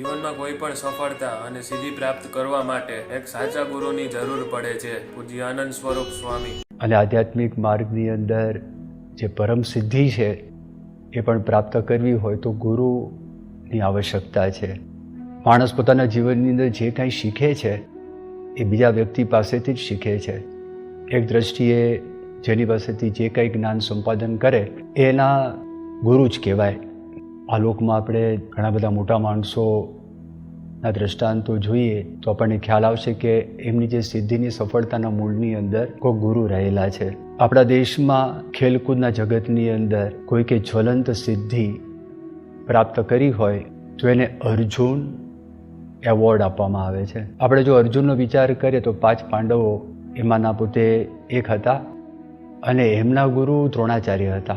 જીવનમાં કોઈ પણ સફળતા અને સિદ્ધિ પ્રાપ્ત કરવા માટે એક સાચા ગુરુની જરૂર પડે છે, પૂજ્ય આનંદ સ્વરૂપ સ્વામી. અને આધ્યાત્મિક માર્ગની અંદર જે પરમ સિદ્ધિ છે, એ પણ પ્રાપ્ત કરવી હોય તો ગુરુની આવશ્યકતા છે. માણસ પોતાના જીવનની અંદર જે કાંઈ શીખે છે, એ બીજા વ્યક્તિ પાસેથી જ શીખે છે. એક દ્રષ્ટિએ જેની પાસેથી જે કંઈ જ્ઞાન સંપાદન કરે, એના ગુરુ જ કહેવાય. આ લોકમાં આપણે ઘણા બધા મોટા માણસોના દ્રષ્ટાંતો જોઈએ તો આપણને ખ્યાલ આવશે કે એમની જે સિદ્ધિની સફળતાના મૂળની અંદર કોઈ ગુરુ રહેલા છે. આપણા દેશમાં ખેલકૂદના જગતની અંદર કોઈ કે જ્વલંત સિદ્ધિ પ્રાપ્ત કરી હોય તો એને અર્જુન એવોર્ડ આપવામાં આવે છે. આપણે જો અર્જુનનો વિચાર કરીએ તો પાંચ પાંડવો એમાંના પોતે એક હતા અને એમના ગુરુ દ્રોણાચાર્ય હતા.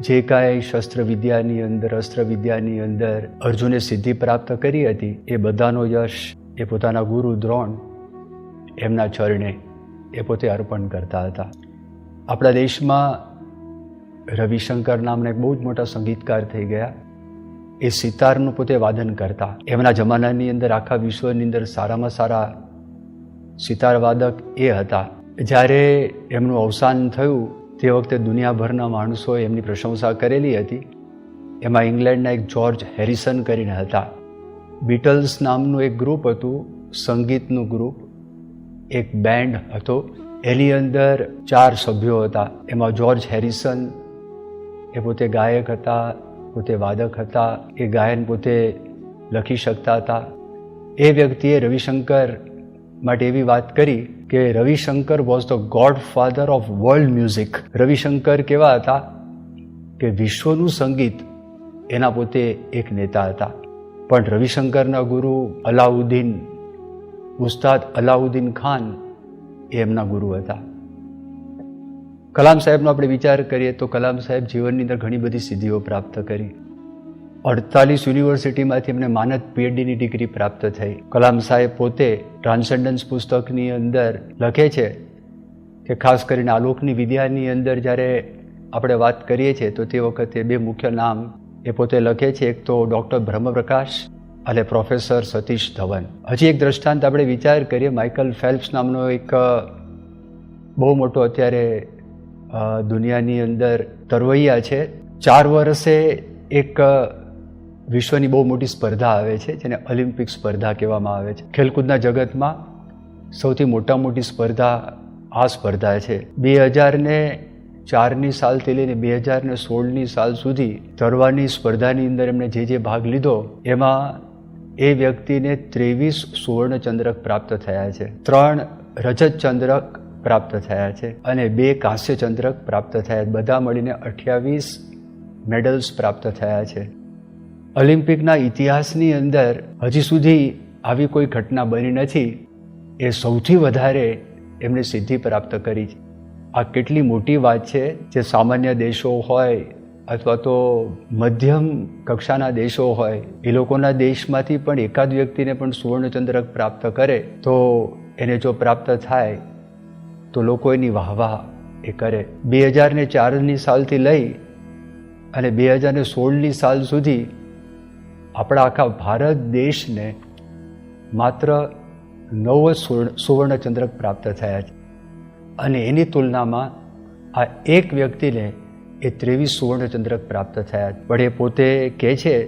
જે કાંઈ શસ્ત્ર વિદ્યાની અંદર અસ્ત્રવિદ્યાની અંદર અર્જુને સિદ્ધિ પ્રાપ્ત કરી હતી, એ બધાનો યશ, એ પોતાના ગુરુ દ્રોણ, એમના ચરણે એ પોતે અર્પણ કરતા હતા. આપણા દેશમાં રવિશંકર નામના એક બહુ જ મોટા સંગીતકાર થઈ ગયા. એ સિતારનું પોતે વાદન કરતા. એમના જમાનાની અંદર, આખા વિશ્વની અંદર સારામાં સારા સિતારવાદક એ હતા. જ્યારે એમનું અવસાન થયું તે વખતે દુનિયાભરના માણસોએ એમની પ્રશંસા કરેલી હતી. એમાં ઇંગ્લેન્ડના એક જ્યોર્જ હેરિસન કરીને હતા. બીટલ્સ નામનું એક ગ્રુપ હતું, સંગીતનું ગ્રુપ. એક બેન્ડ હતો. એની અંદર ચાર સભ્યો હતા. એમાં જ્યોર્જ હેરિસન, એ પોતે ગાયક હતા, પોતે વાદક હતા, એ ગાયન પોતે લખી શકતા હતા. એ વ્યક્તિએ રવિશંકર માટે એવી વાત કરી કે Ravishankar was the god father of world music Ravishankar કેવા હતા? કે વિશ્વનું સંગીત એના પોતે એક નેતા હતા. પણ રવિશંકરના ગુરુ અલાઉદ્દીન, ઉસ્તાદ અલાઉદ્દીન ખાન એ એમના ગુરુ હતા. કલામ સાહેબનો આપણે વિચાર કરીએ તો કલામ સાહેબ જીવનની અંદર ઘણી બધી સિદ્ધિઓ પ્રાપ્ત કરી. અડતાલીસ યુનિવર્સિટીમાંથી એમને માનદ પીએચડીની ડિગ્રી પ્રાપ્ત થઈ. કલામ સાહેબ પોતે ટ્રાન્સેન્ડન્સ પુસ્તકની અંદર લખે છે કે ખાસ કરીને આલોકની વિદ્યાની અંદર જ્યારે આપણે વાત કરીએ છીએ, તો તે વખતે બે મુખ્ય નામ એ પોતે લખે છે. એક તો ડૉક્ટર બ્રહ્મપ્રકાશ અને પ્રોફેસર સતીશ ધવન. હજી એક દ્રષ્ટાંત આપણે વિચાર કરીએ, માઇકલ ફેલ્પ્સ નામનો એક બહુ મોટો અત્યારે દુનિયાની અંદર તરવૈયા છે. ચાર વર્ષે એક વિશ્વની બહુ મોટી સ્પર્ધા આવે છે, જેને ઓલિમ્પિક સ્પર્ધા કહેવામાં આવે છે. ખેલકૂદના જગતમાં સૌથી મોટા મોટી સ્પર્ધા આ સ્પર્ધા છે. બે હજારને ચારની સાલથી લઈને બે હજારને સોળની સાલ સુધી તરવાની સ્પર્ધાની અંદર એમણે જે જે ભાગ લીધો, એમાં એ વ્યક્તિને ત્રેવીસ સુવર્ણચંદ્રક પ્રાપ્ત થયા છે. ત્રણ રજત ચંદ્રક પ્રાપ્ત થયા છે અને બે કાંસ્ય ચંદ્રક પ્રાપ્ત થયા. બધા મળીને અઠ્યાવીસ મેડલ્સ પ્રાપ્ત થયા છે. ઓલિમ્પિકના ઇતિહાસની અંદર હજી સુધી આવી કોઈ ઘટના બની નથી, એ સૌથી વધારે એમણે સિદ્ધિ પ્રાપ્ત કરી છે. આ કેટલી મોટી વાત છે જે સામાન્ય દેશો હોય અથવા તો મધ્યમ કક્ષાના દેશો હોય, એ લોકોના દેશમાંથી પણ એકાદ વ્યક્તિને પણ સુવર્ણચંદ્રક પ્રાપ્ત કરે, તો એને જો પ્રાપ્ત થાય, તો લોકો એની વાહવાહ એ કરે. બે હજારને ચારની સાલથી લઈ અને બે હજારને સોળની સાલ સુધી આપણા આખા ભારત દેશને માત્ર નવ સુવર્ણ સુવર્ણચંદ્રક પ્રાપ્ત થયા છે. અને એની તુલનામાં આ એક વ્યક્તિને એ ત્રેવીસ સુવર્ણચંદ્રક પ્રાપ્ત થયા પણ એ પોતે કહે છે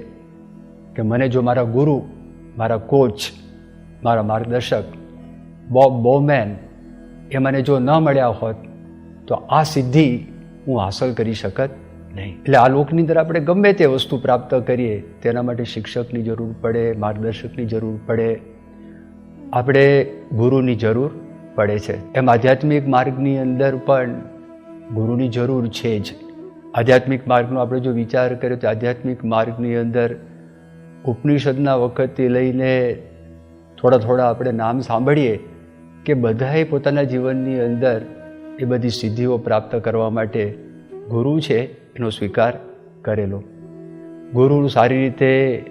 કે મને જો મારા ગુરુ, મારા કોચ મારા માર્ગદર્શક બોબ બોમેન એ મને જો ન મળ્યા હોત, તો આ સિદ્ધિ હું હાંસલ કરી શકત નહીં. એટલે આ લોકની અંદર આપણે ગમે તે વસ્તુ પ્રાપ્ત કરીએ, તેના માટે શિક્ષકની જરૂર પડે, માર્ગદર્શકની જરૂર પડે. આપણે ગુરુની જરૂર પડે છે. એમ આધ્યાત્મિક માર્ગની અંદર પણ ગુરુની જરૂર છે જ. આધ્યાત્મિક માર્ગનો આપણે જો વિચાર કરીએ તો આધ્યાત્મિક માર્ગની અંદર ઉપનિષદના વખતથી લઈને થોડા થોડા આપણે નામ સાંભળીએ કે બધાએ પોતાના જીવનની અંદર એ બધી સિદ્ધિઓ પ્રાપ્ત કરવા માટે ગુરુ છે. એનો સ્વીકાર કરેલો. ગુરુનું સારી રીતે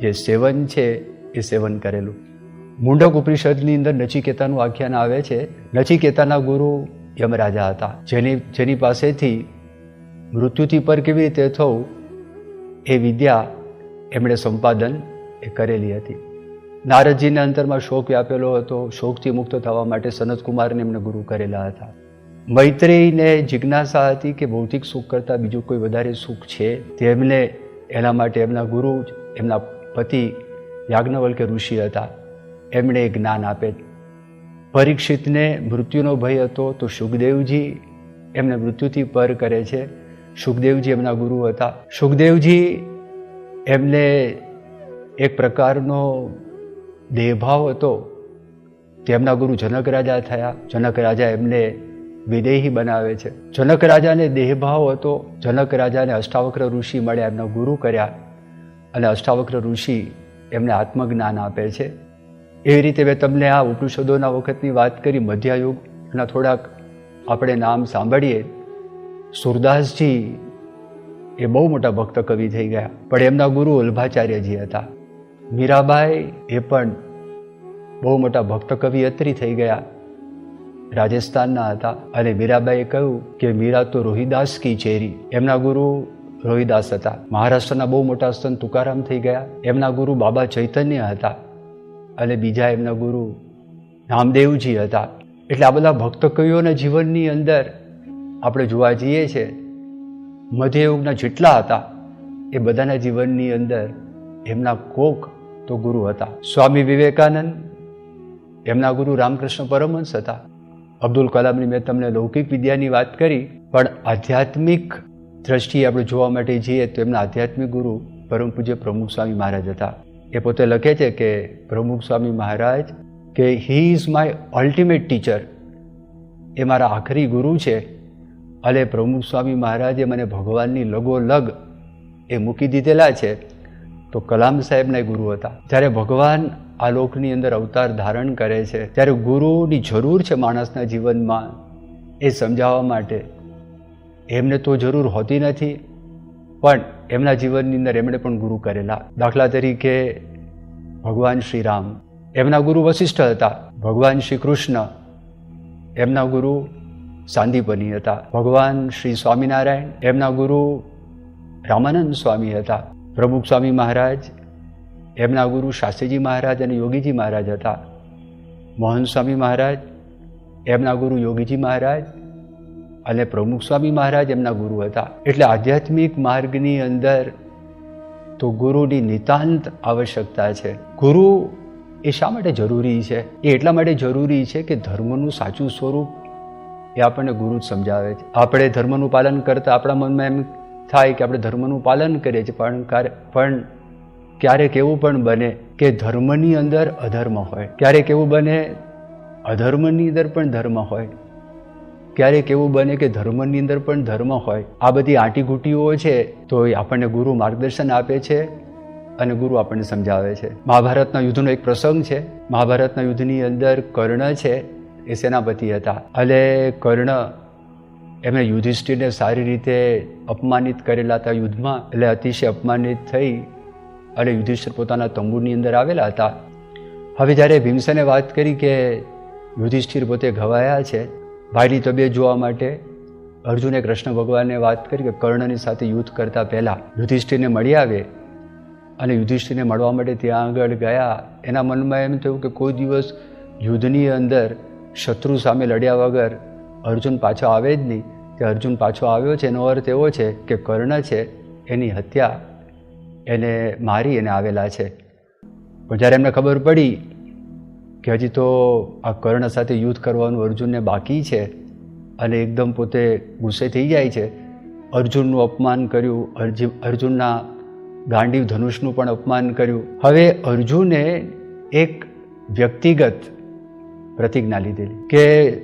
જે સેવન છે, એ સેવન કરેલું. મુંડક ઉપનિષદની અંદર નચિકેતાનું આખ્યાન આવે છે, નચિકેતાના ગુરુ યમરાજા હતા. જેની જેની પાસેથી મૃત્યુથી પર કેવી રીતે થવું, એ વિદ્યા એમણે સંપાદન એ કરેલી હતી. નારદજીના અંતરમાં શોક વ્યાપેલો હતો. શોકથી મુક્ત થવા માટે સનતકુમારને એમને ગુરુ કરેલા હતા. મૈત્રેયને જિજ્ઞાસા હતી કે ભૌતિક સુખ કરતાં બીજું કોઈ વધારે સુખ છે? તેમને એના માટે એમના ગુરુ એમના પતિ યાજ્ઞવલ્કે ઋષિ હતા. એમણે જ્ઞાન આપે. પરીક્ષિતને મૃત્યુનો ભય હતો તો સુખદેવજી એમને મૃત્યુથી પર કરે છે. સુખદેવજી એમના ગુરુ હતા. સુખદેવજી એમને એક પ્રકારનો દેહભાવ હતો. તેમના ગુરુ જનક રાજા થયા. જનક રાજા એમને વિદેહી બનાવે છે. જનક રાજાને દેહભાવ હતો. જનક રાજાને અષ્ટાવક્ર ઋષિ મળ્યા, એમના ગુરુ કર્યા અને અષ્ટાવક્ર ઋષિ એમને આત્મજ્ઞાન આપે છે. એવી રીતે મેં તમને આ ઉપનિષદોના વખતની વાત કરી મધ્યયુગના થોડાક આપણે નામ સાંભળીએ. સુરદાસજી એ બહુ મોટા ભક્ત કવિ થઈ ગયા, પણ એમના ગુરુ વલ્ભાચાર્યજી હતા. મીરાબાઈ એ પણ બહુ મોટા ભક્ત કવિયત્રી થઈ ગયા. રાજસ્થાનના હતા. અને મીરાબાઈએ કહ્યું કે મીરા તો રોહિદાસ કી ચેરી. એમના ગુરુ રોહિદાસ હતા. મહારાષ્ટ્રના બહુ મોટા સંત તુકારામ થઈ ગયા. એમના ગુરુ બાબા ચૈતન્ય હતા. અને બીજા એમના ગુરુ નામદેવજી હતા. એટલે આ બધા ભક્ત કવિઓના જીવનની અંદર આપણે જોવા જઈએ છે, મધ્યયુગના જેટલા હતા, એ બધાના જીવનની અંદર એમના કોક તો ગુરુ હતા. સ્વામી વિવેકાનંદ, એમના ગુરુ રામકૃષ્ણ પરમહંસ હતા. અબ્દુલ કલામની મેં તમને લૌકિક વિદ્યાની વાત કરી, પણ આધ્યાત્મિક દ્રષ્ટિએ આપણે જોવા માટે જઈએ તો એમના આધ્યાત્મિક ગુરુ પરમ પૂજ્ય પ્રમુખ સ્વામી મહારાજ હતા. એ પોતે લખે છે કે, પ્રમુખ સ્વામી મહારાજ, કે he is my ultimate teacher એ મારા આખરી ગુરુ છે. અને પ્રમુખ સ્વામી મહારાજે મને ભગવાનની લગોલગ એ મૂકી દીધેલા છે. તો કલામ સાહેબના ગુરુ હતા. જ્યારે ભગવાન આ લોકની અંદર અવતાર ધારણ કરે છે. ત્યારે ગુરુની જરૂર છે માણસના જીવનમાં એ સમજાવવા માટે. એમને તો જરૂર હોતી નથી, પણ એમના જીવનની અંદર એમણે પણ ગુરુ કરેલા. દાખલા તરીકે ભગવાન શ્રી રામ એમના ગુરુ વશિષ્ઠ હતા. ભગવાન શ્રી કૃષ્ણ. એમના ગુરુ સાંદીપની હતા. ભગવાન શ્રી સ્વામિનારાયણ. એમના ગુરુ રામાનંદ સ્વામી હતા. પ્રમુખ સ્વામી મહારાજ એમના ગુરુ શાસ્ત્રીજી મહારાજ અને યોગીજી મહારાજ હતા. મોહન સ્વામી મહારાજ એમના ગુરુ યોગીજી મહારાજ અને પ્રમુખ સ્વામી મહારાજ એમના ગુરુ હતા. એટલે આધ્યાત્મિક માર્ગની અંદર તો ગુરુની નિતાંત આવશ્યકતા છે. ગુરુ એ શા માટે જરૂરી છે? એ એટલા માટે જરૂરી છે કે ધર્મનું સાચું સ્વરૂપ એ આપણને ગુરુ જ સમજાવે છે. આપણે ધર્મનું પાલન કરતાં આપણા મનમાં એમ થાય કે આપણે ધર્મનું પાલન કરીએ છીએ, પણ પણ ક્યારેક એવું પણ બને કે ધર્મની અંદર અધર્મ હોય. ક્યારેક એવું બને, અધર્મની અંદર પણ ધર્મ હોય. ક્યારેક એવું બને કે ધર્મની અંદર પણ ધર્મ હોય. આ બધી આંટીઘૂંટીઓ છે, તો એ આપણને ગુરુ માર્ગદર્શન આપે છે અને ગુરુ આપણને સમજાવે છે. મહાભારતના યુદ્ધનો એક પ્રસંગ છે. મહાભારતના યુદ્ધની અંદર કર્ણ છે, એ સેનાપતિ હતા. અને કર્ણ એમણે યુધિષ્ઠિરને સારી રીતે અપમાનિત કરેલા હતા યુદ્ધમાં. એટલે અતિશય અપમાનિત થઈ અને યુધિષ્ઠિર પોતાના તંબુની અંદર આવેલા હતા. હવે જ્યારે ભીમસેને વાત કરી કે યુધિષ્ઠિર પોતે ઘવાયા છે, ભાઈની તબિયત જોવા માટે અર્જુને કૃષ્ણ ભગવાનને વાત કરી કે કર્ણની સાથે યુદ્ધ કરતા પહેલાં યુધિષ્ઠિરને મળી આવે. અને યુધિષ્ઠિરને મળવા માટે ત્યાં આગળ ગયા. એના મનમાં એમ થયું કે કોઈ દિવસ યુદ્ધની અંદર શત્રુ સામે લડ્યા વગર અર્જુન પાછો આવે જ નહીં. કે અર્જુન પાછો આવ્યો છે, એનો અર્થ એવો છે કે કર્ણ છે, એની હત્યા એને મારી એને આવેલા છે. પણ જ્યારે એમને ખબર પડી કે હજી તો આ કર્ણ સાથે યુદ્ધ કરવાનું અર્જુનને બાકી છે અને એકદમ પોતે ગુસ્સે થઈ જાય છે, અર્જુનનું અપમાન કર્યું, અર્જુ, અર્જુનના ગાંડીવ ધનુષનું પણ અપમાન કર્યું. હવે અર્જુને એક વ્યક્તિગત પ્રતિજ્ઞા લીધેલી કે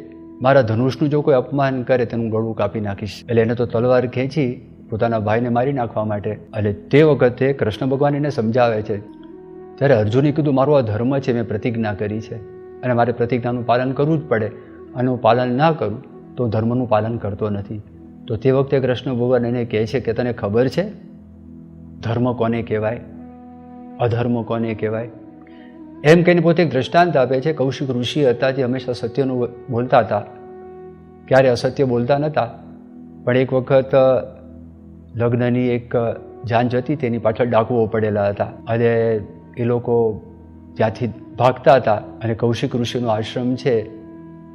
મારા ધનુષનું જો કોઈ અપમાન કરે તેનું ગળું કાપી નાખીશ. એટલે એને તો તલવાર ખેંચી પોતાના ભાઈને મારી નાખવા માટે. એટલે તે વખતે કૃષ્ણ ભગવાન એને સમજાવે છે. ત્યારે અર્જુને કીધું, મારો આ ધર્મ છે, મેં પ્રતિજ્ઞા કરી છે. અને મારે પ્રતિજ્ઞાનું પાલન કરવું જ પડે. અને હું પાલન ના કરું, તો ધર્મનું પાલન કરતો નથી. તો તે વખતે કૃષ્ણ ભગવાન એને કહે છે કે, તને ખબર છે? ધર્મ કોને કહેવાય? અધર્મ કોને કહેવાય? એમ કહીને પોતે દ્રષ્ટાંત આપે છે. કૌશિક ઋષિ હતા, જે હંમેશા સત્યનું બોલતા હતા. ક્યારે અસત્ય બોલતા નહોતા પણ એક વખત લગ્નની એક જાન હતી, તેની પાછળ ડાકુઓ પડેલા હતા. અને એ લોકો ત્યાંથી ભાગતા હતા અને કૌશિક ઋષિનો આશ્રમ છે,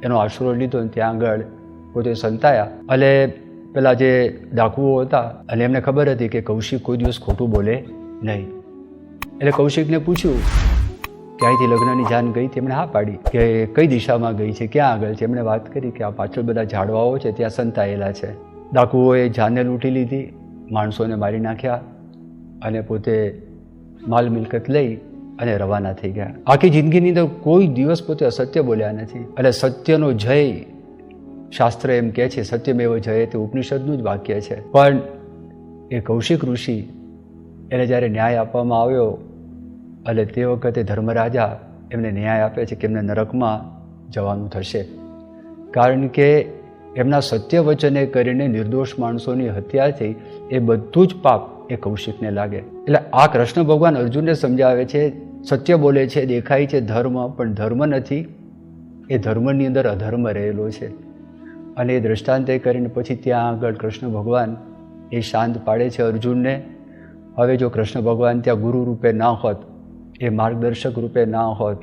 એનો આશરો લીધો અને ત્યાં આગળ પોતે સંતાયા. અને પેલા જે ડાકુઓ હતા, અને એમને ખબર હતી કે કૌશિક કોઈ દિવસ ખોટું બોલે નહીં. એટલે કૌશિકને પૂછ્યું કે લગ્નની જાન ગઈ? તેમણે હા પાડી કે કઈ દિશામાં ગઈ છે? ક્યાં આગળ છે? એમણે વાત કરી કે આ પાછળ બધા ઝાડવાઓ છે, ત્યાં સંતાયેલા છે. ડાકુઓએ જાનને લૂંટી લીધી. માણસોને મારી નાખ્યા અને પોતે માલ મિલકત લઈ અને રવાના થઈ ગયા. આખી જિંદગીની અંદર કોઈ દિવસ પોતે અસત્ય બોલ્યા નથી. અને સત્યનો જય શાસ્ત્ર એમ કહે છે, સત્યમેવ જય તે ઉપનિષદનું જ વાક્ય છે. પણ એ કૌશિક ઋષિ એને જ્યારે ન્યાય આપવામાં આવ્યો અને તે વખતે ધર્મરાજા એમને ન્યાય આપે છે કે એમને નરકમાં જવાનું થશે. કારણ કે એમના સત્ય વચને કરીને નિર્દોષ માણસોની હત્યા થઈ એ બધું જ પાપ એ કૌશિકને લાગે. એટલે આ કૃષ્ણ ભગવાન અર્જુનને સમજાવે છે, સત્ય બોલે છે, દેખાય છે ધર્મ, પણ ધર્મ નથી. એ ધર્મની અંદર અધર્મ રહેલો છે. અને એ દ્રષ્ટાંતે કરીને પછી ત્યાં આગળ કૃષ્ણ ભગવાન એ શાંત પાડે છે અર્જુનને. હવે જો કૃષ્ણ ભગવાન ત્યાં ગુરુ રૂપે ના હોત, એ માર્ગદર્શક રૂપે ના હોત,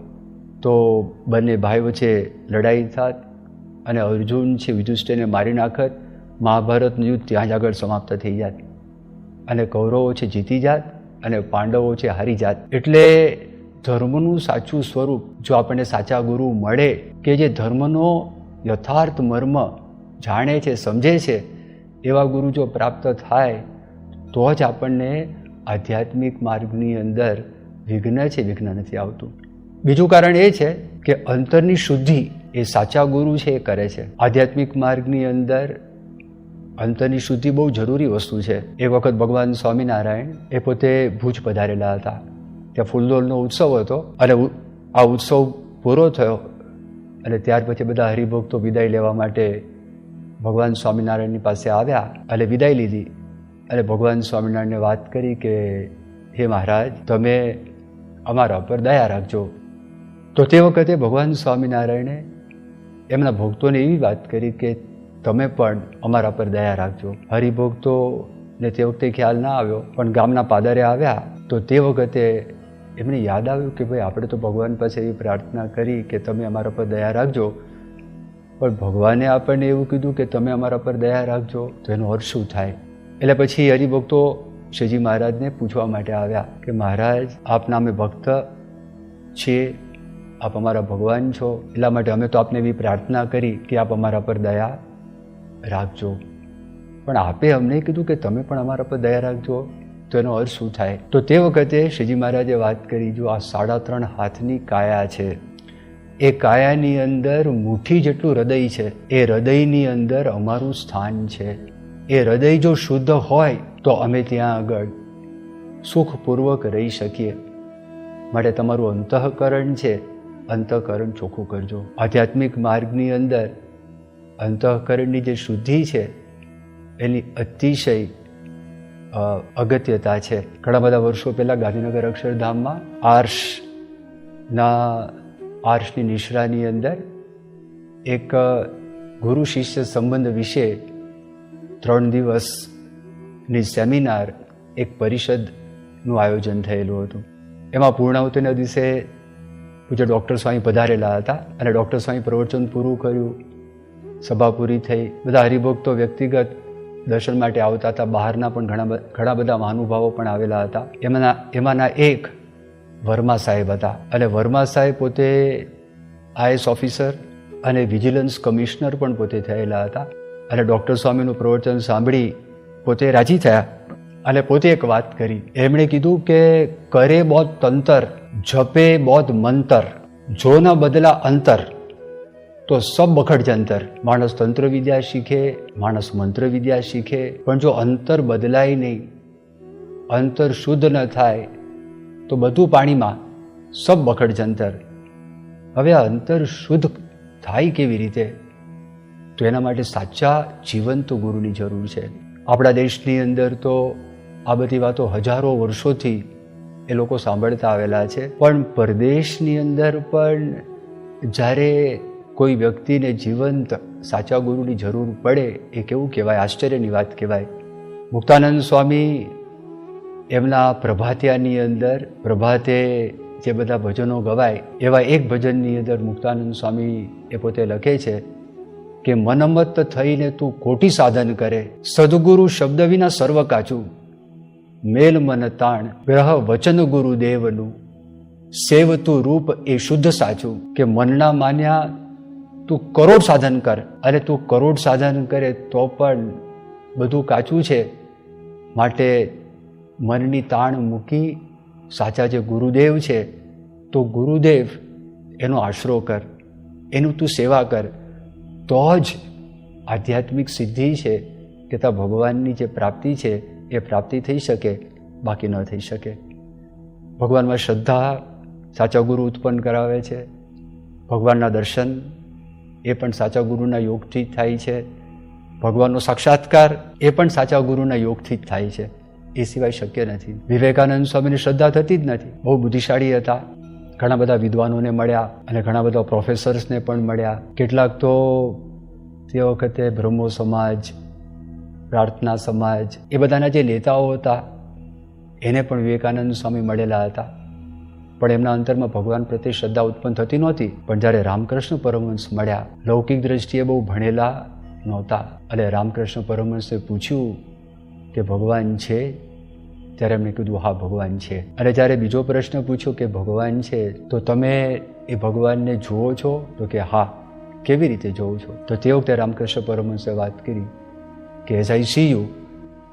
તો બંને ભાઈ વચ્ચે લડાઈ થાત. અને અર્જુન છે યુધિષ્ઠિરને મારી નાખત. મહાભારતનું યુદ્ધ ત્યાં જ આગળ સમાપ્ત થઈ જાત. અને કૌરવો છે, જીતી જાત અને પાંડવો છે, હારી જાત. એટલે ધર્મનું સાચું સ્વરૂપ જો આપણને સાચા ગુરુ મળે કે જે ધર્મનો યથાર્થ મર્મ જાણે છે, સમજે છે, એવા ગુરુ જો પ્રાપ્ત થાય, તો જ આપણને આધ્યાત્મિક માર્ગની અંદર વિઘ્ન છે, વિઘ્ન નથી આવતું. બીજું કારણ એ છે કે અંતરની શુદ્ધિ એ સાચા ગુરુ છે, એ કરે છે. આધ્યાત્મિક માર્ગની અંદર અંતરની શુદ્ધિ બહુ જરૂરી વસ્તુ છે. એક વખત ભગવાન સ્વામિનારાયણ એ પોતે ભુજ પધારેલા હતા. ત્યાં ફૂલદોલનો ઉત્સવ હતો અને આ ઉત્સવ પૂરો થયો અને ત્યાર પછી બધા હરિભક્તો વિદાય લેવા માટે ભગવાન સ્વામિનારાયણની પાસે આવ્યા અને વિદાય લીધી. અને ભગવાન સ્વામિનારાયણને વાત કરી કે, હે મહારાજ, તમે અમારા પર દયા રાખજો. તો તે વખતે ભગવાન સ્વામિનારાયણે એમના ભક્તોને એવી વાત કરી કે તમે પણ અમારા પર દયા રાખજો. હરિભક્તો ને તે વખતે ખ્યાલ ના આવ્યો, પણ ગામના પાદરે આવ્યા તો તે વખતે એમને યાદ આવ્યું કે ભાઈ, આપણે તો ભગવાન પાસે એવી પ્રાર્થના કરી કે તમે અમારા પર દયા રાખજો. પણ ભગવાને આપણને એવું કીધું કે તમે અમારા પર દયા રાખજો, તો એનો અર્થ શું થાય? એટલે પછી હરિભક્તો શ્રીજી મહારાજને પૂછવા માટે આવ્યા કે મહારાજ, આપના અમે ભક્ત છીએ આપ અમારા ભગવાન છો. એટલા માટે અમે તો આપને એવી પ્રાર્થના કરી કે આપ અમારા પર દયા રાખજો. પણ આપે અમને કીધું કે તમે પણ અમારા પર દયા રાખજો. તો એનો અર્થ શું થાય? તો તે વખતે શ્રીજી મહારાજે વાત કરી, જો આ સાડા ત્રણ હાથની કાયા છે, એ કાયાની અંદર મુઠ્ઠી જેટલું હૃદય છે, એ હૃદયની અંદર અમારું સ્થાન છે. એ હૃદય જો શુદ્ધ હોય, તો અમે ત્યાં આગળ સુખપૂર્વક રહી શકીએ. માટે તમારું અંતઃકરણ છે. અંતઃકરણ ચોખ્ખું કરજો. આધ્યાત્મિક માર્ગની અંદર અંતઃકરણની જે શુદ્ધિ છે, એની અતિશય અગત્યતા છે. ઘણા બધા વર્ષો પહેલાં ગાંધીનગર અક્ષરધામમાં આર્ષના આર્ષની નિશ્રાની અંદર એક ગુરુ શિષ્ય સંબંધ વિશે ત્રણ દિવસની સેમિનાર એક પરિષદનું આયોજન થયેલું હતું. એમાં પૂર્ણાવતીના દિવસે પૂજ્ય ડૉક્ટર સ્વામી પધારેલા હતા અને ડૉક્ટર સ્વામી પ્રવચન પૂરું કર્યું. સભા પૂરી થઈ. બધા હરિભક્તો વ્યક્તિગત દર્શન માટે આવતા હતા. બહારના પણ ઘણા ઘણા બધા મહાનુભાવો પણ આવેલા હતા. એમાંના એમાંના એક વર્મા સાહેબ હતા. અને વર્મા સાહેબ પોતે આઈએસ ઓફિસર અને વિજિલન્સ કમિશનર પણ પોતે થયેલા હતા. અને ડૉક્ટર સ્વામીનું પ્રવચન સાંભળી પોતે રાજી થયા. અને પોતે એક વાત કરી. એમણે કીધું કે કરે બોધ તંતર, જપે બોધ મંતર, જો ન બદલા અંતર, તો સબ બખડ જંતર. માણસ તંત્ર વિદ્યા શીખે, માણસ મંત્ર વિદ્યા શીખે, પણ જો અંતર બદલાય નહીં, અંતર શુદ્ધ ન થાય, તો બધું પાણીમાં સબ બખડ જંતર. હવે આ અંતર શુદ્ધ થાય કેવી રીતે? તો એના માટે સાચા જીવંત ગુરુની જરૂર છે. આપણા દેશની અંદર તો આ બધી વાતો હજારો વર્ષોથી એ લોકો સાંભળતા આવેલા છે. પણ પરદેશની અંદર પણ જ્યારે કોઈ વ્યક્તિને જીવંત સાચા ગુરુની જરૂર પડે, એ કેવું કહેવાય? આશ્ચર્યની વાત કહેવાય. મુક્તાનંદ સ્વામી એમના પ્રભાતિયાની અંદર, પ્રભાતે જે બધા ભજનો ગવાય, એવા એક ભજનની અંદર મુક્તાનંદ સ્વામી એ પોતે લખે છે કે મનમત થઈને તું કોટી સાધન કરે. સદગુરુ શબ્દ વિના સર્વ કાચું. મેલ મન તાણ ગ્રહ વચન ગુરુદેવનું. સેવતું રૂપ એ શુદ્ધ સાચું કે મનના માન્યા, તું કરોડ સાધન કર. અને તું કરોડ સાધન કરે તો પણ બધું કાચું છે. માટે મનની તાણ મૂકી સાચા જે ગુરુદેવ છે, તો ગુરુદેવ એનો આશરો કર, એનું તું સેવા કર. તો જ આધ્યાત્મિક સિદ્ધિ છે કે તા ભગવાનની જે પ્રાપ્તિ છે એ પ્રાપ્તિ થઈ શકે, બાકી ન થઈ શકે. ભગવાનમાં શ્રદ્ધા સાચા ગુરુ ઉત્પન્ન કરાવે છે. ભગવાનના દર્શન એ પણ સાચા ગુરુના યોગથી જ થાય છે. ભગવાનનો સાક્ષાત્કાર એ પણ સાચા ગુરુના યોગથી જ થાય છે. એ સિવાય શક્ય નથી. વિવેકાનંદ સ્વામીની શ્રદ્ધા થતી જ નથી. બહુ બુદ્ધિશાળી હતા. ઘણા બધા વિદ્વાનોને મળ્યા અને ઘણા બધા પ્રોફેસર્સને પણ મળ્યા. કેટલાક તો તે વખતે બ્રહ્મો સમાજ પ્રાર્થના સમાજ, એ બધાના જે નેતાઓ હતા, એને પણ વિવેકાનંદ સ્વામી મળેલા હતા. પણ એમના અંતરમાં ભગવાન પ્રત્યે શ્રદ્ધા ઉત્પન્ન થતી નહોતી. પણ જ્યારે રામકૃષ્ણ પરમહંસ મળ્યા, લૌકિક દ્રષ્ટિએ બહુ ભણેલા નહોતા. અને રામકૃષ્ણ પરમહંસે પૂછ્યું કે, ભગવાન છે? ત્યારે એમણે કીધું, હા, ભગવાન છે. અને જ્યારે બીજો પ્રશ્ન પૂછ્યો કે, ભગવાન છે? તો તમે એ ભગવાનને જુઓ છો? તો કે, હા. કેવી રીતે જોઉં છો? તો તે વખતે રામકૃષ્ણ પરમહંસે વાત કરી. કે એઝ આઈ સી યુ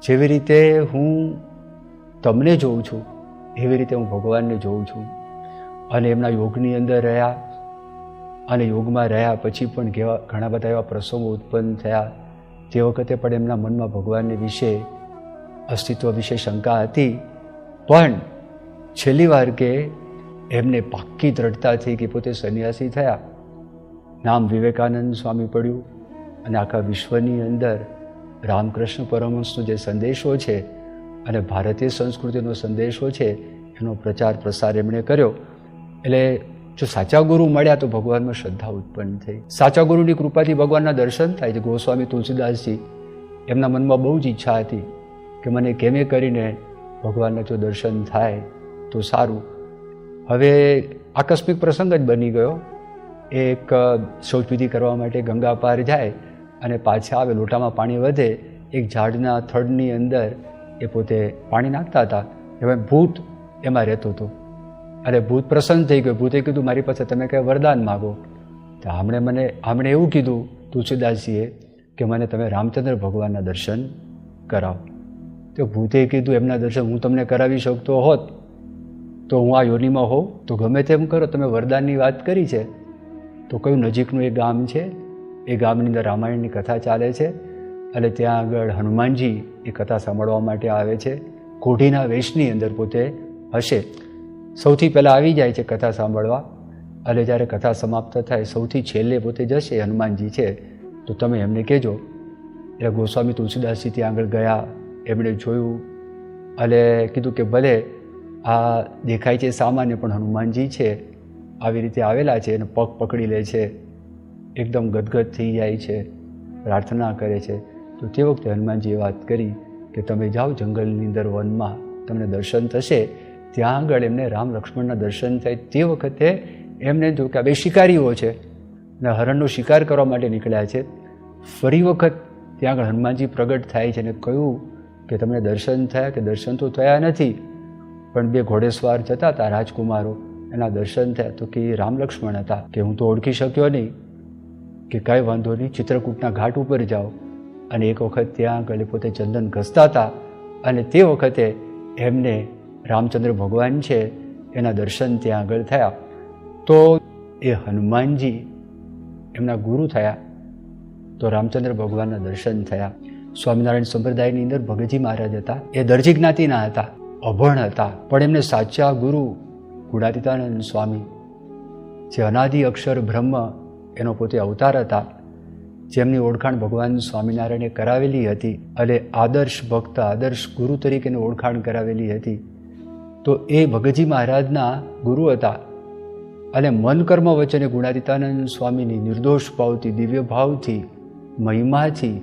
જેવી રીતે હું તમને જોઉં છું, એવી રીતે હું ભગવાનને જોઉં છું. અને એમના યોગની અંદર રહ્યા, અને યોગમાં રહ્યા પછી પણ કેવા, ઘણા બધા એવા પ્રસંગો ઉત્પન્ન થયા. તે વખતે પણ એમના મનમાં ભગવાનને વિશે અસ્તિત્વ વિશે શંકા હતી. પણ છેલ્લી વાર કે એમને પાક્કી દ્રઢતા કે પોતે સંન્યાસી થયા. નામ વિવેકાનંદ સ્વામી પડ્યું અને આખા વિશ્વની અંદર રામકૃષ્ણ પરમહંસનો જે સંદેશો છે અને ભારતીય સંસ્કૃતિનો સંદેશો છે, એનો પ્રચાર પ્રસાર એમણે કર્યો. એટલે જો સાચા ગુરુ મળ્યા તો ભગવાનમાં શ્રદ્ધા ઉત્પન્ન થઈ. સાચા ગુરુની કૃપાથી ભગવાનના દર્શન થાય છે. ગોસ્વામી તુલસીદાસજી એમના મનમાં બહુ જ ઈચ્છા હતી કે મને કેમે કરીને ભગવાનના જો દર્શન થાય તો સારું. હવે આકસ્મિક પ્રસંગ જ બની ગયો. એક શૌચવિધિ કરવા માટે ગંગા પાર જાય અને પાછા આવે લોટામાં પાણી વધે, એક ઝાડના થડની અંદર એ પોતે પાણી નાખતા હતા. એમાં ભૂત એમાં રહેતો હતો. અરે ભૂત પ્રસન્ન થઈ ગયો. ભૂતે કીધું, મારી પાસે તમે કંઈ વરદાન માગો. તો હમણે મને હમણે એવું કીધું તુલસીદાસજીએ કે મને તમે રામચંદ્ર ભગવાનના દર્શન કરાવો. તો ભૂતે કીધું, એમના દર્શન હું તમને કરાવી શકતો હોત, તો હું આ યોનિમાં હોઉં, તો ગમે તેમ કરો. તમે વરદાનની વાત કરી છે. તો કયું નજીકનું એક ગામ છે? એ ગામની અંદર રામાયણની કથા ચાલે છે અને ત્યાં આગળ હનુમાનજી એ કથા સાંભળવા માટે આવે છે. કોઢીના વેશની અંદર પોતે હશે. સૌથી પહેલાં આવી જાય છે કથા સાંભળવા અને જ્યારે કથા સમાપ્ત થાય સૌથી છેલ્લે પોતે જશે હનુમાનજી છે. તો તમે એમને કહેજો એટલે ગોસ્વામી તુલસીદાસજી ત્યાં આગળ ગયા, એમણે જોયું અને કીધું કે ભલે આ દેખાય છે સામાન્ય, પણ હનુમાનજી છે. આવી રીતે આવેલા છે અને પગ પકડી લે છે. એકદમ ગદગદ થઈ જાય છે, પ્રાર્થના કરે છે. તો તે વખતે હનુમાનજીએ વાત કરી કે તમે જાઓ જંગલની અંદર વનમાં, તમને દર્શન થશે. ત્યાં આગળ એમને રામ લક્ષ્મણના દર્શન થાય તે વખતે એમને જો કે આ બે શિકારીઓ છે અને હરણનો શિકાર કરવા માટે નીકળ્યા છે. ફરી વખત ત્યાં આગળ હનુમાનજી પ્રગટ થાય છે અને કહ્યું કે તમને દર્શન થયા કે દર્શન તો થયા નથી, પણ બે ઘોડેસવાર જતા હતા રાજકુમારો. એના દર્શન થયા તો કે રામ લક્ષ્મણ હતા, કે હું તો ઓળખી શક્યો નહીં. કે કાંઈ વાંધો નહીં, ચિત્રકૂટના ઘાટ ઉપર જાઓ. અને એક વખત ત્યાં આગળ એ પોતે ચંદન ઘસતા હતા અને તે વખતે એમને રામચંદ્ર ભગવાન છે એના દર્શન ત્યાં આગળ થયા. તો એ હનુમાનજી એમના ગુરુ થયા. તો રામચંદ્ર ભગવાનના દર્શન થયા. સ્વામિનારાયણ સંપ્રદાયની અંદર ભગતજી મહારાજ હતા. એ દરજી જ્ઞાતિના હતા, અભણ હતા. પણ એમને સાચા ગુરુ ગુણાતીતાનંદ સ્વામી, જે અનાદિ અક્ષર બ્રહ્મ એનો પોતે અવતાર હતા. જેમની ઓળખાણ ભગવાન સ્વામિનારાયણે કરાવેલી હતી અને આદર્શ ભક્ત, આદર્શ ગુરુ તરીકેની ઓળખાણ કરાવેલી હતી. તો એ ભગતજી મહારાજના ગુરુ હતા અને મન કર્મ વચને ગુણાતીતાનંદ સ્વામીની નિર્દોષ ભાવથી, દિવ્ય ભાવથી, મહિમાથી,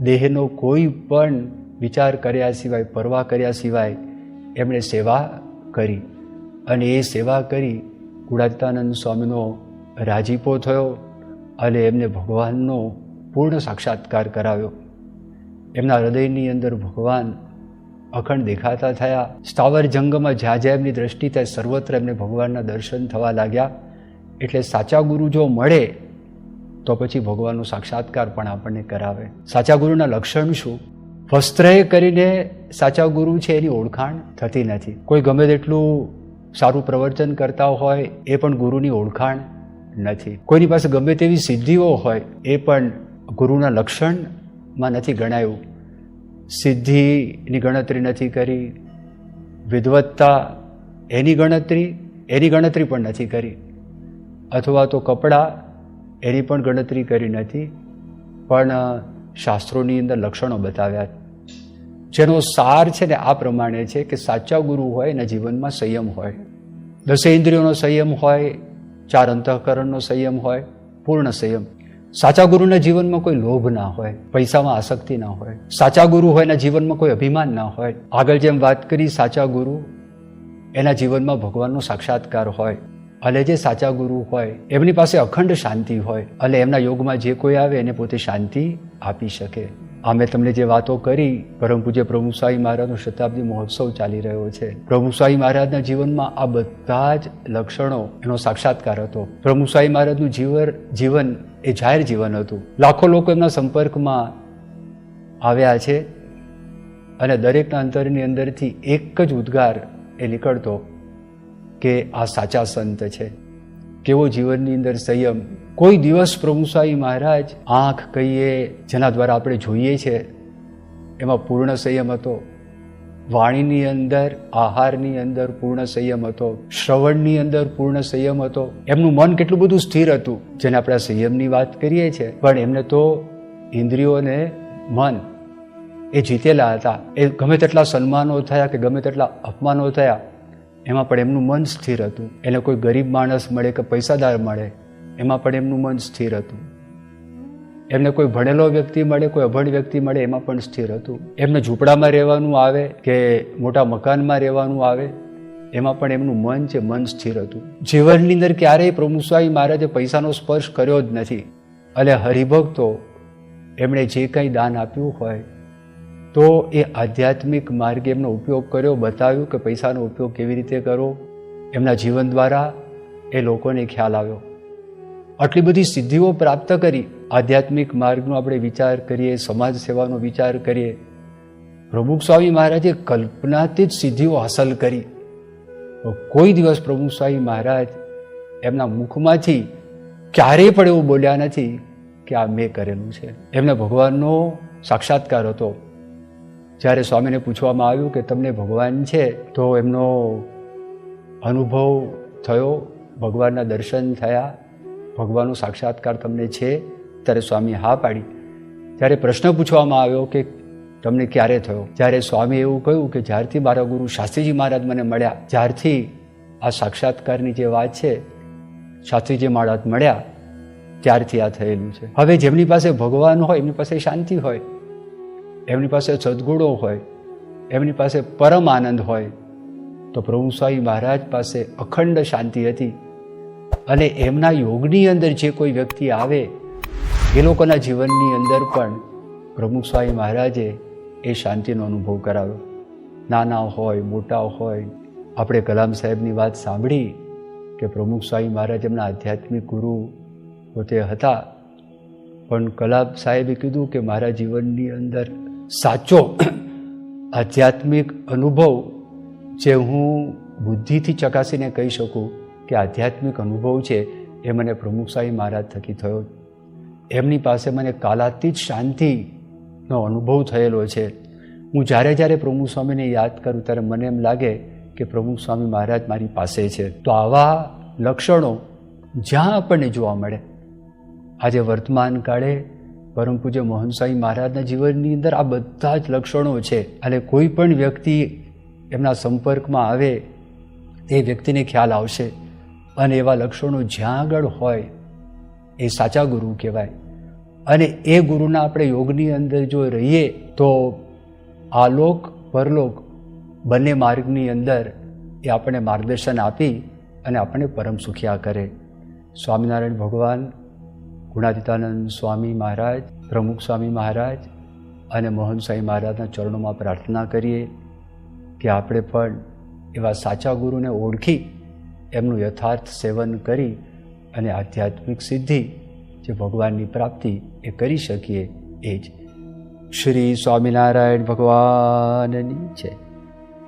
દેહનો કોઈ પણ વિચાર કર્યા સિવાય, પરવા કર્યા સિવાય એમણે સેવા કરી. અને એ સેવા કરી ગુણાતીતાનંદ સ્વામીનો રાજીપો થયો અને એમને ભગવાનનો પૂર્ણ સાક્ષાત્કાર કરાવ્યો. એમના હૃદયની અંદર ભગવાન અખંડ દેખાતા થયા. સ્થાવર જંગમાં જ્યાં જ્યાં એમની દ્રષ્ટિ થાય સર્વત્ર એમને ભગવાનના દર્શન થવા લાગ્યા. એટલે સાચા ગુરુ જો મળે, તો પછી ભગવાનનો સાક્ષાત્કાર પણ આપણને કરાવે. સાચા ગુરુના લક્ષણ શું? વસ્ત્રએ કરીને સાચા ગુરુ છે એની ઓળખાણ થતી નથી. કોઈ ગમે તેટલું સારું પ્રવચન કરતા હોય, એ પણ ગુરુની ઓળખાણ નથી. કોઈની પાસે ગમે તેવી સિદ્ધિઓ હોય, એ પણ ગુરુના લક્ષણમાં નથી ગણાયું. સિદ્ધિની ગણતરી નથી કરી વિદવત્તા એની ગણતરી એની ગણતરી પણ નથી કરી. અથવા તો કપડાં એની પણ ગણતરી કરી નથી. પણ શાસ્ત્રોની અંદર લક્ષણો બતાવ્યા. જેનો સાર છે ને આ પ્રમાણે છે કે સાચા ગુરુ હોય એના જીવનમાં સંયમ હોય. દસે ઇન્દ્રિયોનો સંયમ હોય ચાર અંતઃકરણનો સંયમ હોય, પૂર્ણ સંયમ. સાચા ગુરુના જીવનમાં કોઈ લોભ ના હોય, પૈસામાં આસક્તિ ના હોય, સાચા ગુરુ હોય એના જીવનમાં કોઈ અભિમાન ના હોય. આગળ જેમ વાત કરી, સાચા ગુરુ એના જીવનમાં ભગવાનનો સાક્ષાત્કાર હોય. અને જે સાચા ગુરુ હોય, એમની પાસે અખંડ શાંતિ હોય, અને એમના યોગમાં જે કોઈ આવે, એને પોતે શાંતિ આપી શકે. આ મેં તમને જે વાતો કરી, પરમ પૂજ્ય પ્રમુખ સ્વામી મહારાજનો શતાબ્દી મહોત્સવ ચાલી રહ્યો છે. સ્વામી મહારાજના જીવનમાં આ બધા જ લક્ષણો એનો સાક્ષાત્કાર હતો. સ્વામી મહારાજનું જીવન જીવન એ જાહેર જીવન હતું. લાખો લોકો એમના સંપર્કમાં આવ્યા છે અને દરેકના અંતરની અંદરથી એક જ ઉદ્ગાર એ નીકળતો કે આ સાચા સંત છે. કેવો જીવનની અંદર સંયમ. કોઈ દિવસ પ્રભુ સ્વામી મહારાજ આંખ કહીએ જેના દ્વારા આપણે જોઈએ છે, એમાં પૂર્ણ સંયમ હતો. વાણીની અંદર, આહારની અંદર પૂર્ણ સંયમ હતો. શ્રવણની અંદર પૂર્ણ સંયમ હતો. એમનું મન કેટલું બધું સ્થિર હતું, જેને આપણે સંયમની વાત કરીએ છીએ. પણ એમને તો ઇન્દ્રિયોને મન એ જીતેલા હતા. એ ગમે તેટલા સન્માનો થયા કે ગમે તેટલા અપમાનો થયા એમાં પણ એમનું મન સ્થિર હતું. એને કોઈ ગરીબ માણસ મળે કે પૈસાદાર મળે, એમાં પણ એમનું મન સ્થિર હતું. એમને કોઈ ભણેલો વ્યક્તિ મળે, કોઈ અભણ વ્યક્તિ મળે, એમાં પણ સ્થિર હતું. એમને ઝૂંપડામાં રહેવાનું આવે કે મોટા મકાનમાં રહેવાનું આવે, એમાં પણ એમનું મન છે, મન સ્થિર હતું. જીવનની અંદર ક્યારેય પ્રભુ સ્વામી મહારાજે પૈસાનો સ્પર્શ કર્યો જ નથી. અને હરિભક્તો, એમણે જે કંઈ દાન આપ્યું હોય તો એ આધ્યાત્મિક માર્ગે એમનો ઉપયોગ કર્યો, બતાવ્યું કે પૈસાનો ઉપયોગ કેવી રીતે કરવો. એમના જીવન દ્વારા એ લોકોને ખ્યાલ આવ્યો. આટલી બધી સિદ્ધિઓ પ્રાપ્ત કરી, આધ્યાત્મિક માર્ગનો આપણે વિચાર કરીએ, સમાજ સેવાનો વિચાર કરીએ. પ્રમુખ સ્વામી મહારાજે કલ્પનાથી જ સિદ્ધિઓ હાંસલ કરી. કોઈ દિવસ પ્રમુખ સ્વામી મહારાજ એમના મુખમાંથી ક્યારેય પણ એવું બોલ્યા નથી કે આ મેં કરેલું છે. એમને ભગવાનનો સાક્ષાત્કાર હતો. જ્યારે સ્વામીને પૂછવામાં આવ્યું કે તમને ભગવાન છે? તો એમનો અનુભવ થયો. ભગવાનના દર્શન થયા. ભગવાનનો સાક્ષાત્કાર તમને છે. ત્યારે સ્વામી હા પાડી. ત્યારે પ્રશ્ન પૂછવામાં આવ્યો કે તમને ક્યારે થયો? જ્યારે સ્વામી એવું કહ્યું કે જ્યારથી મારા ગુરુ શાસ્ત્રીજી મહારાજ મને મળ્યા, જ્યારથી આ સાક્ષાત્કારની જે વાત છે, શાસ્ત્રીજી મહારાજ મળ્યા, ત્યારથી આ થયેલું છે. હવે જેમની પાસે ભગવાન હોય, એમની પાસે શાંતિ હોય એમની પાસે સદગુણો હોય, એમની પાસે પરમ આનંદ હોય, તો પ્રભુ સ્વામી મહારાજ પાસે અખંડ શાંતિ હતી. અને એમના યોગની અંદર જે કોઈ વ્યક્તિ આવે, એ લોકોના જીવનની અંદર પણ પ્રમુખ સ્વામી મહારાજે એ શાંતિનો અનુભવ કરાવ્યો. નાના હોય, મોટા હોય, આપણે કલામ સાહેબની વાત સાંભળી કે પ્રમુખ સ્વામી મહારાજ એમના આધ્યાત્મિક ગુરુ પોતે હતા. પણ કલામ સાહેબે કીધું કે મારા જીવનની અંદર સાચો આધ્યાત્મિક અનુભવ જે હું બુદ્ધિથી ચકાસીને કહી શકું કે આધ્યાત્મિક અનુભવ છે, એ મને પ્રમુખ સ્વામી મહારાજ થકી થયો. એમની પાસે મને કાલાતીત શાંતિનો અનુભવ થયેલો છે. હું જ્યારે જ્યારે પ્રમુખ સ્વામીને યાદ કરું ત્યારે મને એમ લાગે કે પ્રમુખ સ્વામી મહારાજ મારી પાસે છે. તો આવા લક્ષણો જ્યાં આપણને જોવા મળે. આજે વર્તમાન કાળે પરમ પૂજ્ય મોહન મહારાજના જીવનની અંદર આ બધા જ લક્ષણો છે, અને કોઈ પણ વ્યક્તિ એમના સંપર્કમાં આવે, એ વ્યક્તિને ખ્યાલ આવશે. અને એવા લક્ષણો જ્યાં આગળ હોય, એ સાચા ગુરુ કહેવાય. અને એ ગુરુના આપણે યોગની અંદર જો રહીએ, તો આલોક, પરલોક બંને માર્ગની અંદર એ આપણને માર્ગદર્શન આપી અને આપણને પરમ સુખિયા કરે. સ્વામિનારાયણ ભગવાન ગુણાતીતાનંદ સ્વામી મહારાજ, પ્રમુખ સ્વામી મહારાજ અને મોહન સ્વામી મહારાજના ચરણોમાં પ્રાર્થના કરીએ કે આપણે પણ એવા સાચા ગુરુને ઓળખી એમનું યથાર્થ સેવન કરી અને આધ્યાત્મિક સિદ્ધિ જે ભગવાનની પ્રાપ્તિ એ કરી શકીએ એ જ. શ્રી સ્વામિનારાયણ ભગવાનની છે